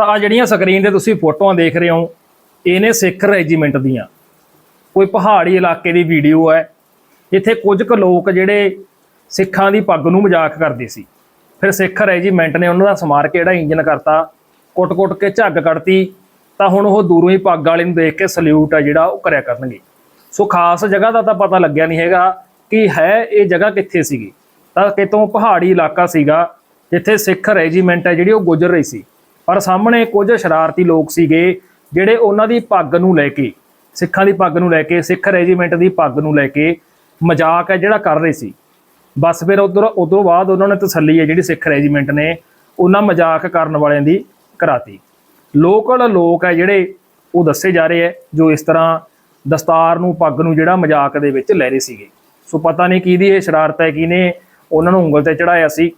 ਤਾਂ ਆ ਜਿਹੜੀਆਂ ਸਕਰੀਨ ਤੇ ਤੁਸੀਂ ਫੋਟੋਆਂ ਦੇਖ ਰਹੇ ਹੋ, ਇਹ ਨੇ ਸਿੱਖ ਰੈਜੀਮੈਂਟ ਦੀਆਂ। ਕੋਈ ਪਹਾੜੀ ਇਲਾਕੇ ਦੀ ਵੀਡੀਓ ਹੈ, ਜਿੱਥੇ ਕੁਝ ਕੁ ਲੋਕ ਜਿਹੜੇ ਸਿੱਖਾਂ ਦੀ ਪੱਗ ਨੂੰ ਮਜ਼ਾਕ ਕਰਦੇ ਸੀ। ਫਿਰ ਸਿੱਖ ਰੈਜੀਮੈਂਟ ਨੇ ਉਹਨਾਂ ਦਾ ਸਮਾਰ ਕੇ ਜਿਹੜਾ ਇੰਜਨ ਕਰਤਾ, ਕੁੱਟ-ਕੁੱਟ ਕੇ ਝੱਗ ਕੱਢਤੀ, ਤਾਂ ਹੁਣ ਉਹ ਦੂਰੋਂ ਹੀ ਪੱਗ ਵਾਲੇ ਨੂੰ ਦੇਖ ਕੇ ਸਲੂਟ ਆ ਜਿਹੜਾ ਉਹ ਕਰਿਆ ਕਰਨਗੇ। ਸੋ ਖਾਸ ਜਗ੍ਹਾ ਦਾ ਤਾਂ ਪਤਾ ਲੱਗਿਆ ਨਹੀਂ ਹੈਗਾ ਕਿ ਹੈ ਇਹ ਜਗ੍ਹਾ ਕਿੱਥੇ ਸੀਗੀ। ਤਾਂ ਕਿਤੋਂ ਪਹਾੜੀ ਇਲਾਕਾ ਸੀਗਾ, ਜਿੱਥੇ ਸਿੱਖ ਰੈਜੀਮੈਂਟ ਹੈ ਜਿਹੜੀ ਉਹ ਗੁਜ਼ਰ ਰਹੀ ਸੀ। ਪਰ ਸਾਹਮਣੇ ਕੁਝ ਸ਼ਰਾਰਤੀ ਲੋਕ ਸੀਗੇ ਜਿਹੜੇ ਉਹਨਾਂ ਦੀ ਪੱਗ ਨੂੰ ਲੈ ਕੇ, ਸਿੱਖਾਂ ਦੀ ਪੱਗ ਨੂੰ ਲੈ ਕੇ, ਸਿੱਖ ਰੈਜੀਮੈਂਟ ਦੀ ਪੱਗ ਨੂੰ ਲੈ ਕੇ ਮਜ਼ਾਕ ਹੈ ਜਿਹੜਾ ਕਰ ਰਹੇ ਸੀ। ਬਸ ਫਿਰ ਉਧਰ, ਉਦੋਂ ਬਾਅਦ ਉਹਨਾਂ ਨੇ ਤਸੱਲੀ ਹੈ ਜਿਹੜੀ ਸਿੱਖ ਰੈਜੀਮੈਂਟ ਨੇ ਉਹਨਾਂ ਮਜ਼ਾਕ ਕਰਨ ਵਾਲਿਆਂ ਦੀ ਕਰਾਤੀ। ਲੋਕਲ ਲੋਕ ਹੈ ਜਿਹੜੇ ਉਹ ਦੱਸੇ ਜਾ ਰਹੇ ਹੈ ਜੋ ਇਸ ਤਰ੍ਹਾਂ ਦਸਤਾਰ ਨੂੰ, ਪੱਗ ਨੂੰ ਜਿਹੜਾ ਮਜ਼ਾਕ ਦੇ ਵਿੱਚ ਲੈ ਰਹੇ ਸੀਗੇ। ਸੋ ਪਤਾ ਨਹੀਂ ਕਿਹਦੀ ਇਹ ਸ਼ਰਾਰਤ ਹੈ ਕਿਹਨੇ ਉਹਨਾਂ ਨੂੰ ਉਂਗਲ ਤੇ ਚੜਾਇਆ ਸੀ।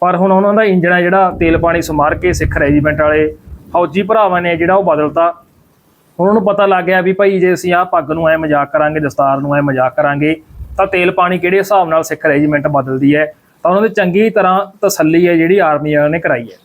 ਪਰ ਹੁਣ ਉਹਨਾਂ ਦਾ ਇੰਜਣ ਹੈ ਜਿਹੜਾ ਤੇਲ ਪਾਣੀ ਸਮਾਰ ਕੇ ਸਿੱਖ ਰੈਜੀਮੈਂਟ ਵਾਲੇ ਫੌਜੀ ਭਰਾਵਾਂ ਨੇ ਜਿਹੜਾ ਉਹ ਬਦਲਤਾ। ਹੁਣ ਉਹਨੂੰ ਪਤਾ ਲੱਗ ਗਿਆ ਵੀ ਭਾਈ ਜੇ ਅਸੀਂ ਆਹ ਪੱਗ ਨੂੰ ਐ ਮਜ਼ਾਕ ਕਰਾਂਗੇ, ਦਸਤਾਰ ਨੂੰ ਐ ਮਜ਼ਾਕ ਕਰਾਂਗੇ, ਤਾਂ ਤੇਲ ਪਾਣੀ ਕਿਹੜੇ ਹਿਸਾਬ ਨਾਲ ਸਿੱਖ ਰੈਜੀਮੈਂਟ ਬਦਲਦੀ ਹੈ? ਤਾਂ ਉਹਨਾਂ ਦੀ ਚੰਗੀ ਤਰ੍ਹਾਂ ਤਸੱਲੀ ਹੈ ਜਿਹੜੀ ਆਰਮੀ ਵਾਲਿਆਂ ਨੇ ਕਰਾਈ ਹੈ।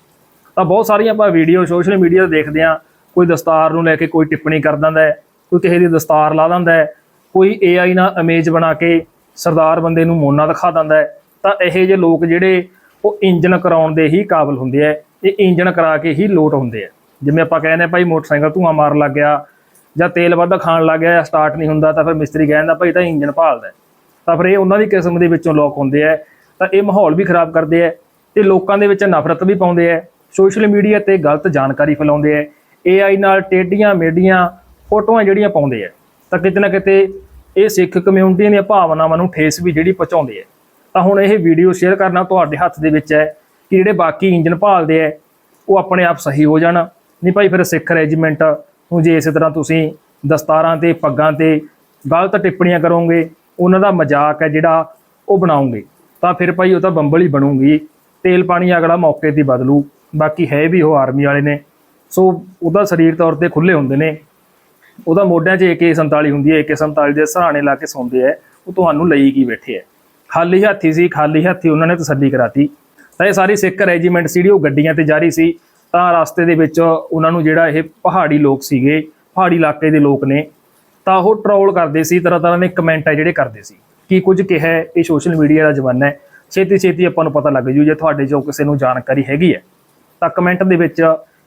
ਤਾਂ ਬਹੁਤ ਸਾਰੀਆਂ ਆਪਾਂ ਵੀਡੀਓ ਸੋਸ਼ਲ ਮੀਡੀਆ ਤੇ ਦੇਖਦੇ ਹਾਂ। ਕੋਈ ਦਸਤਾਰ ਨੂੰ ਲੈ ਕੇ ਕੋਈ ਟਿੱਪਣੀ ਕਰ ਦਿੰਦਾ ਕੋਈ ਕਿਸੇ ਦੀ ਦਸਤਾਰ ਲਾ ਦਿੰਦਾ ਹੈ, ਕੋਈ AI ਨਾਲ ਇਮੇਜ ਬਣਾ ਕੇ ਸਰਦਾਰ ਬੰਦੇ ਨੂੰ ਮੋਨਾ ਦਿਖਾ ਦਿੰਦਾ ਤਾਂ ਇਹੋ ਜਿਹੇ ਲੋਕ ਜਿਹੜੇ ਉਹ ਇੰਜਨ ਕਰਾਉਣ ਦੇ ਹੀ ਕਾਬਲ ਹੁੰਦੇ ਆ, ਇਹ ਇੰਜਨ ਕਰਾ ਕੇ ਹੀ ਲੋਟ ਹੁੰਦੇ ਆ। ਜਿਵੇਂ ਆਪਾਂ ਕਹਿੰਦੇ ਆ ਭਾਈ ਮੋਟਰਸਾਈਕਲ ਧੂਆਂ ਮਾਰਨ ਲੱਗ ਗਿਆ ਜਾਂ ਤੇਲ ਵੱਧ ਖਾਣ ਲੱਗ ਗਿਆ ਜਾਂ ਸਟਾਰਟ ਨਹੀਂ ਹੁੰਦਾ, ਤਾਂ ਫਿਰ ਮਿਸਤਰੀ ਕਹਿੰਦਾ, ਭਾਈ ਤਾਂ ਇੰਜਨ ਭਾਲਦਾ ਤਾਂ ਫਿਰ ਇਹ ਉਹਨਾਂ ਦੀ ਕਿਸਮ ਦੇ ਵਿੱਚੋਂ ਲੋਕ ਹੁੰਦੇ ਆ। ਤਾਂ ਇਹ ਮਾਹੌਲ ਵੀ ਖਰਾਬ ਕਰਦੇ ਆ ਤੇ ਲੋਕਾਂ ਦੇ ਵਿੱਚ ਨਫ਼ਰਤ ਵੀ ਪਾਉਂਦੇ ਆ। ਸੋਸ਼ਲ ਮੀਡੀਆ ਤੇ ਗਲਤ ਜਾਣਕਾਰੀ ਫੈਲਾਉਂਦੇ ਆ। AI ਨਾਲ ਟੇਡੀਆਂ ਮੇਡੀਆਂ ਫੋਟੋਆਂ ਜਿਹੜੀਆਂ ਪਾਉਂਦੇ ਆ, ਤਾਂ ਕਿਤੇ ਨਾ ਕਿਤੇ ਇਹ ਸਿੱਖ ਕਮਿਊਨਿਟੀ ਦੀਆਂ ਭਾਵਨਾਵਾਂ ਨੂੰ ਠੇਸ ਵੀ ਜਿਹੜੀ ਪਹੁੰਚਾਉਂਦੇ ਆ। ਤਾਂ ਹੁਣ ਇਹ ਵੀਡੀਓ ਸ਼ੇਅਰ ਕਰਨਾ ਤੁਹਾਡੇ ਹੱਥ ਦੇ ਵਿੱਚ ਹੈ ਕਿ ਜਿਹੜੇ ਬਾਕੀ ਇੰਜਨ ਭਾਲਦੇ ਆ ਉਹ ਆਪਣੇ ਆਪ ਸਹੀ ਹੋ ਜਾਣ। ਨਹੀਂ ਭਾਈ, ਫਿਰ ਸਿੱਖ ਰੈਜੀਮੈਂਟ ਨੂੰ ਜੇ ਇਸੇ ਤਰ੍ਹਾਂ ਤੁਸੀਂ ਦਸਤਾਰਾਂ ਤੇ, ਪੱਗਾਂ ਤੇ ਗਲਤ ਟਿੱਪਣੀਆਂ ਕਰੋਗੇ, ਉਹਨਾਂ ਦਾ ਮਜ਼ਾਕ ਹੈ ਜਿਹੜਾ ਉਹ ਬਣਾਉਂਗੇ। ਤਾਂ ਫਿਰ ਭਾਈ, ਉਹ ਤਾਂ ਬੰਬਲ ਹੀ ਬਣੂਗੀ। ਤੇਲ ਪਾਣੀ ਅਗਲਾ ਮੌਕੇ ਤੇ ਬਦਲੂ। ਬਾਕੀ ਹੈ ਵੀ ਉਹ ਆਰਮੀ ਵਾਲੇ ਨੇ। ਸੋ ਉਹਦਾ ਸਰੀਰ ਤੌਰ ਤੇ ਖੁੱਲੇ ਹੁੰਦੇ ਨੇ। ਉਹਦਾ ਮੋਢਿਆਂ 'ਚ AK47 ਹੁੰਦੀ ਹੈ। AK47 ਦੇ ਸਹਾਣੇ ਲਾ ਕੇ ਸੌਂਦੇ ਐ ਉਹ ਤੁਹਾਨੂੰ ਲਈ ਕੀ ਬੈਠੇ ਐ ਖਾਲੀ ਹੱਥੀ ਸੀ, ਖਾਲੀ ਹੱਥੀ ਉਹਨਾਂ ਨੇ ਤਸੱਲੀ ਕਰਾਤੀ। ਤਾਂ ਇਹ ਸਾਰੀ ਸਿੱਖ ਰੈਜੀਮੈਂਟ ਸੀ ਉਹ ਗੱਡੀਆਂ ਤੇ ਜਾ ਰਹੀ ਸੀ। ਤਾਂ ਰਸਤੇ ਦੇ ਵਿੱਚ ਉਹਨਾਂ ਨੂੰ ਜਿਹੜਾ ਇਹ ਪਹਾੜੀ ਲੋਕ ਸੀਗੇ, ਪਹਾੜੀ ਇਲਾਕੇ ਦੇ ਲੋਕ ਨੇ, ਤਾਂ ਉਹ ਟਰੋਲ ਕਰਦੇ ਸੀ ਤਰ੍ਹਾਂ ਤਰ੍ਹਾਂ ਦੇ ਕਮੈਂਟ ਹੈ ਜਿਹੜੇ ਕਰਦੇ ਸੀ। ਕੀ ਕੁਝ ਕਿਹਾ ਇਹ ਸੋਸ਼ਲ ਮੀਡੀਆ ਦਾ ਜ਼ਮਾਨਾ ਹੈ। ਛੇਤੀ ਛੇਤੀ ਆਪਾਂ ਨੂੰ ਪਤਾ ਲੱਗ ਜੂ ਜੇ ਤੁਹਾਡੇ 'ਚੋਂ ਕਿਸੇ ਨੂੰ ਜਾਣਕਾਰੀ ਹੈਗੀ ਹੈ। ਤਾਂ ਕਮੈਂਟ ਦੇ ਵਿੱਚ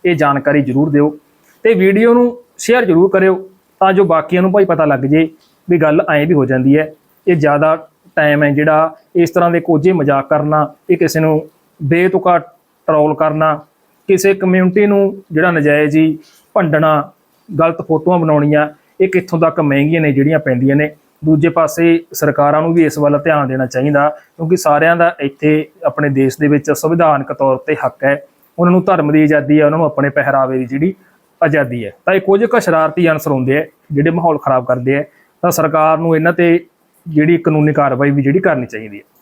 ਇਹ ਜਾਣਕਾਰੀ ਜ਼ਰੂਰ ਦਿਓ ਤੇ ਵੀਡੀਓ ਨੂੰ ਸ਼ੇਅਰ ਜ਼ਰੂਰ ਕਰਿਓ ਤਾਂ ਜੋ ਬਾਕੀਆਂ ਨੂੰ ਭਾਈ ਪਤਾ ਲੱਗ ਜੇ ਵੀ ਗੱਲ ਐਂ ਵੀ ਹੋ ਜਾਂਦੀ ਹੈ। ਇਹ ਜ਼ਿਆਦਾ ਟਾਈਮ ਹੈ ਜਿਹੜਾ ਇਸ ਤਰ੍ਹਾਂ ਦੇ ਕੋਝੇ ਮਜ਼ਾਕ ਕਰਨਾ, ਇਹ ਕਿਸੇ ਨੂੰ ਬੇਤੁਕਾ ਟਰੋਲ ਕਰਨਾ, ਕਿਸੇ ਕਮਿਊਨਿਟੀ ਨੂੰ ਜਿਹੜਾ ਨਜਾਇਜ਼ ਹੀ ਭੰਡਣਾ, ਗਲਤ ਫੋਟੋਆਂ ਬਣਾਉਣੀਆਂ, ਇਹ ਕਿੱਥੋਂ ਤੱਕ ਮਹਿੰਗੀਆਂ ਨੇ ਜਿਹੜੀਆਂ ਪੈਂਦੀਆਂ ਨੇ। ਦੂਜੇ ਪਾਸੇ ਸਰਕਾਰਾਂ ਨੂੰ ਵੀ ਇਸ ਵੱਲ ਧਿਆਨ ਦੇਣਾ ਚਾਹੀਦਾ, ਕਿਉਂਕਿ ਸਾਰਿਆਂ ਦਾ ਇੱਥੇ ਆਪਣੇ ਦੇਸ਼ ਦੇ ਵਿੱਚ ਸੰਵਿਧਾਨਕ ਤੌਰ ਤੇ ਹੱਕ ਹੈ। ਉਹਨਾਂ ਨੂੰ ਧਰਮ ਦੀ ਆਜ਼ਾਦੀ ਹੈ, ਉਹਨਾਂ ਨੂੰ ਆਪਣੇ ਪਹਿਰਾਵੇ ਦੀ ਜਿਹੜੀ ਆਜ਼ਾਦੀ ਹੈ। ਤਾਂ ਇਹ ਕੁਝ ਕੁ ਸ਼ਰਾਰਤੀ ਅਨਸਰ ਹੁੰਦੇ ਆ ਜਿਹੜੇ ਮਾਹੌਲ ਖਰਾਬ ਕਰਦੇ ਆ ਤਾਂ ਸਰਕਾਰ ਨੂੰ ਇਹਨਾਂ ਤੇ ਜਿਹੜੀ ਕਾਨੂੰਨੀ ਕਾਰਵਾਈ ਵੀ ਜਿਹੜੀ ਕਰਨੀ ਚਾਹੀਦੀ ਹੈ।